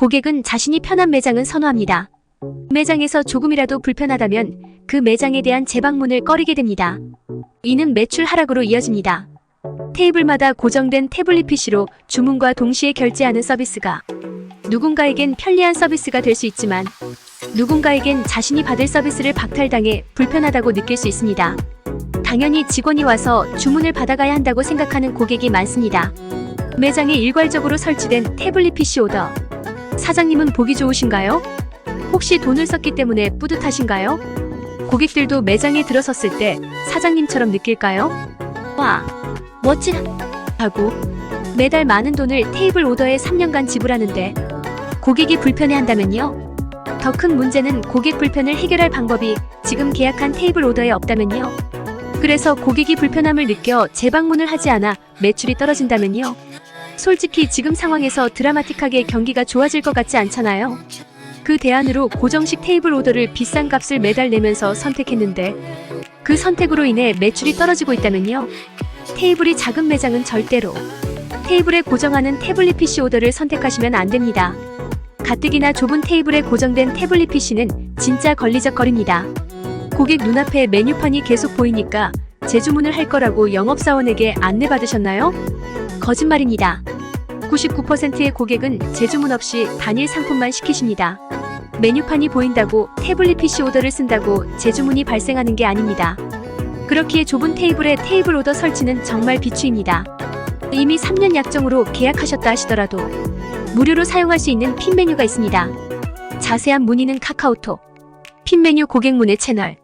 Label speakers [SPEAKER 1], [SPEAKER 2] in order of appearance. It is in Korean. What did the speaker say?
[SPEAKER 1] 고객은 자신이 편한 매장은 선호합니다. 매장에서 조금이라도 불편하다면 그 매장에 대한 재방문을 꺼리게 됩니다. 이는 매출 하락으로 이어집니다. 테이블마다 고정된 태블릿 PC로 주문과 동시에 결제하는 서비스가 누군가에겐 편리한 서비스가 될 수 있지만 누군가에겐 자신이 받을 서비스를 박탈당해 불편하다고 느낄 수 있습니다. 당연히 직원이 와서 주문을 받아가야 한다고 생각하는 고객이 많습니다. 매장에 일괄적으로 설치된 태블릿 PC 오더. 사장님은 보기 좋으신가요? 혹시 돈을 썼기 때문에 뿌듯하신가요? 고객들도 매장에 들어섰을 때 사장님처럼 느낄까요? 와, 멋진 하고 매달 많은 돈을 테이블 오더에 3년간 지불하는데 고객이 불편해한다면요? 더 큰 문제는 고객 불편을 해결할 방법이 지금 계약한 테이블 오더에 없다면요? 그래서 고객이 불편함을 느껴 재방문을 하지 않아 매출이 떨어진다면요? 솔직히 지금 상황에서 드라마틱하게 경기가 좋아질 것 같지 않잖아요. 그 대안으로 고정식 테이블 오더를 비싼 값을 매달 내면서 선택했는데 그 선택으로 인해 매출이 떨어지고 있다면요. 테이블이 작은 매장은 절대로 테이블에 고정하는 태블릿 PC 오더를 선택하시면 안 됩니다. 가뜩이나 좁은 테이블에 고정된 태블릿 PC는 진짜 걸리적거립니다. 고객 눈앞에 메뉴판이 계속 보이니까 재주문을 할 거라고 영업사원에게 안내받으셨나요? 거짓말입니다. 99%의 고객은 재주문 없이 단일 상품만 시키십니다. 메뉴판이 보인다고 태블릿 PC 오더를 쓴다고 재주문이 발생하는 게 아닙니다. 그렇기에 좁은 테이블에 테이블 오더 설치는 정말 비추입니다. 이미 3년 약정으로 계약하셨다 하시더라도 무료로 사용할 수 있는 핀 메뉴가 있습니다. 자세한 문의는 카카오톡, 핀 메뉴 고객 문의 채널